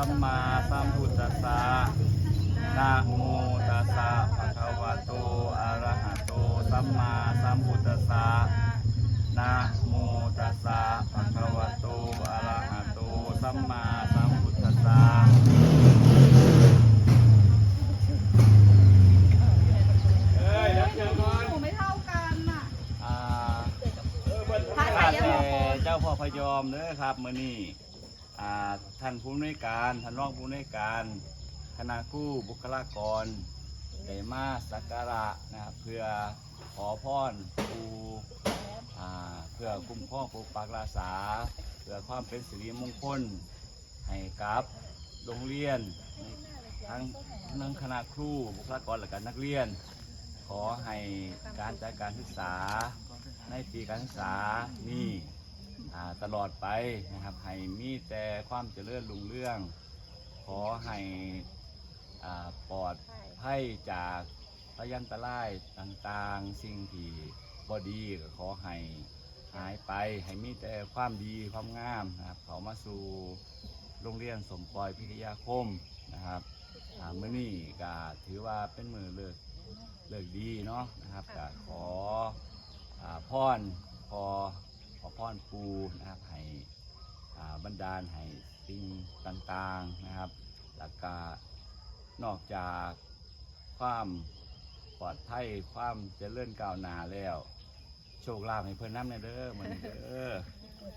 สัมมาสัมพุทธัสสะนะโมตัสสะภะคะวะโตอะระหะโตสัมมาสัมพุทธัสสะนะโมตัสสะภะคะวะโตอะระหะโตสัมมาสัมพุทธัสสะเอ้ยรับเชิญก่อนหนูไม่เท่ากันน่ะอ่าถ่ายข้าถ่ายยังแต่ไงเจ้าพ่อพยอมเด้อครับมื้อนี้ ท่านผู้อำนวยการท่านรองผู้อำนวยการคณะครู่บุคลากรได้มาสักการะนะครับเพื่อขอพรครูเพื่อคุ้มครองปกปักรักษา เพื่อความเป็นสิริมงคลให้กับโรงเรียนทั้งทั้งคณะครูบุคลากรและก็นักเรียน ขอให้การจัดการศึกษาในปีการศึกษานี้ ตลอดไปนะครับให้มีแต่ความเจริญรุ่งเรือง ขอให้ปลอดภัยจากพยันตรายต่างๆ สิ่งที่บอดีก็ขอให้หายไป ให้มีแต่ความดีความงามนะครับเขามาสู่โรงเรียนสมปอยพิทยาคมนะครับอ่ามื่อนี้ก็ถือว่าเป็นมือเลิกเลิกดีเนาะนะครับก็ขออพรขอ พรปูนะครับให้บันดาลให้สิ่งต่างๆนะครับแล้วก็นอกจากความปลอดภัยความเจริญก้าวหน้าแล้ว โชคลาภให้เพื่อนน้ำในเด้อมันเด้อ